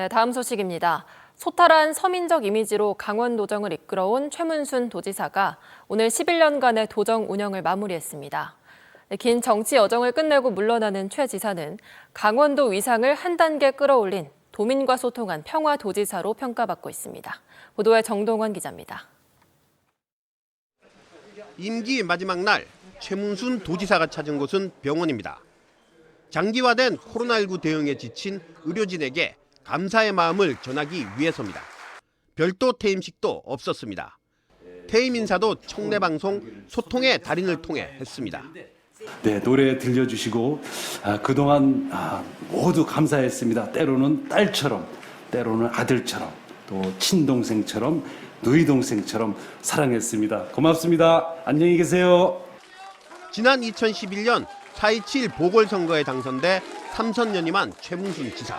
네, 다음 소식입니다. 소탈한 서민적 이미지로 강원도정을 이끌어온 최문순 도지사가 오늘 11년간의 도정 운영을 마무리했습니다. 네, 긴 정치 여정을 끝내고 물러나는 최 지사는 강원도 위상을 한 단계 끌어올린 도민과 소통한 평화 도지사로 평가받고 있습니다. 보도에 정동원 기자입니다. 임기 마지막 날 최문순 도지사가 찾은 곳은 병원입니다. 장기화된 코로나19 대응에 지친 의료진에게 감사의 마음을 전하기 위해서입니다. 별도 퇴임식도 없었습니다. 퇴임 인사도 청내 방송 소통의 달인을 통해 했습니다. 네, 노래 들려주시고 아, 그동안 아, 모두 감사했습니다. 때로는 딸처럼, 때로는 아들처럼, 또 친동생처럼, 누이 동생처럼 사랑했습니다. 고맙습니다. 안녕히 계세요. 지난 2011년 4.27 보궐선거에 당선돼 3선 연임한 최문순 지사.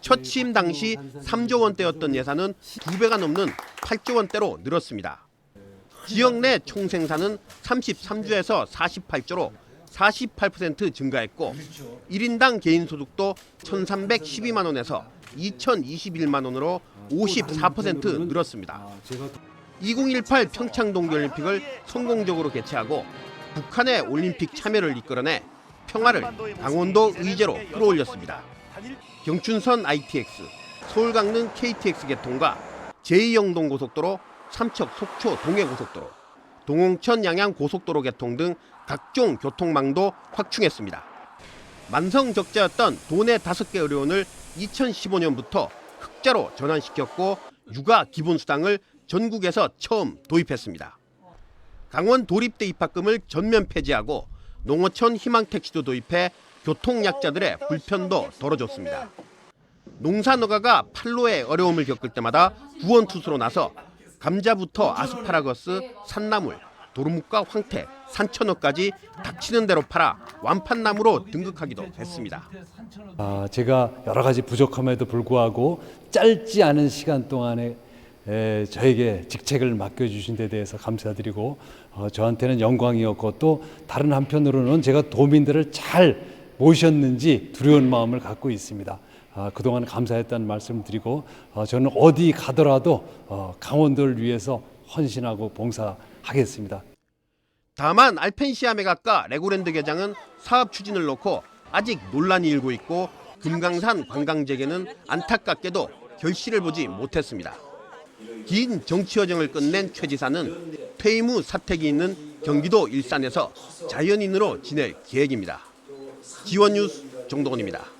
첫 취임 당시 3조 원대였던 예산은 두 배가 넘는 8조 원대로 늘었습니다. 지역 내 총생산은 33주에서 48조로 48% 증가했고 1인당 개인 소득도 1,312만 원에서 2,021만 원으로 54% 늘었습니다. 2018 평창 동계올림픽을 성공적으로 개최하고 북한의 올림픽 참여를 이끌어내 평화를 강원도 의제로 끌어올렸습니다. 경춘선 ITX, 서울 강릉 KTX 개통과 제2영동 고속도로, 삼척 속초 동해 고속도로, 동홍천 양양 고속도로 개통 등 각종 교통망도 확충했습니다. 만성 적자였던 도내 다섯 개 의료원을 2015년부터 흑자로 전환시켰고 육아 기본수당을 전국에서 처음 도입했습니다. 강원 도립대 입학금을 전면 폐지하고 농어촌 희망택시도 도입해 교통약자들의 불편도 덜어줬습니다. 농사노가가 판로에 어려움을 겪을 때마다 구원투수로 나서 감자부터 아스파라거스, 산나물, 도루묵과 황태, 산천어까지 닥치는 대로 팔아 완판나무로 등극하기도 했습니다. 아, 제가 여러 가지 부족함에도 불구하고 짧지 않은 시간 동안에 에, 저에게 직책을 맡겨주신 데 대해서 감사드리고 어, 저한테는 영광이었고 또 다른 한편으로는 제가 도민들을 잘 모셨는지 두려운 마음을 갖고 있습니다. 아, 그동안 감사했다는 말씀 드리고 어, 저는 어디 가더라도 어, 강원도를 위해서 헌신하고 봉사하겠습니다. 다만 알펜시아 메가카 레고랜드 개장은 사업 추진을 놓고 아직 논란이 일고 있고 금강산 관광재개는 안타깝게도 결실을 보지 못했습니다. 긴 정치 여정을 끝낸 최 지사는 퇴임 후 사택이 있는 경기도 일산에서 자연인으로 지낼 계획입니다. 지원 뉴스 정동원입니다.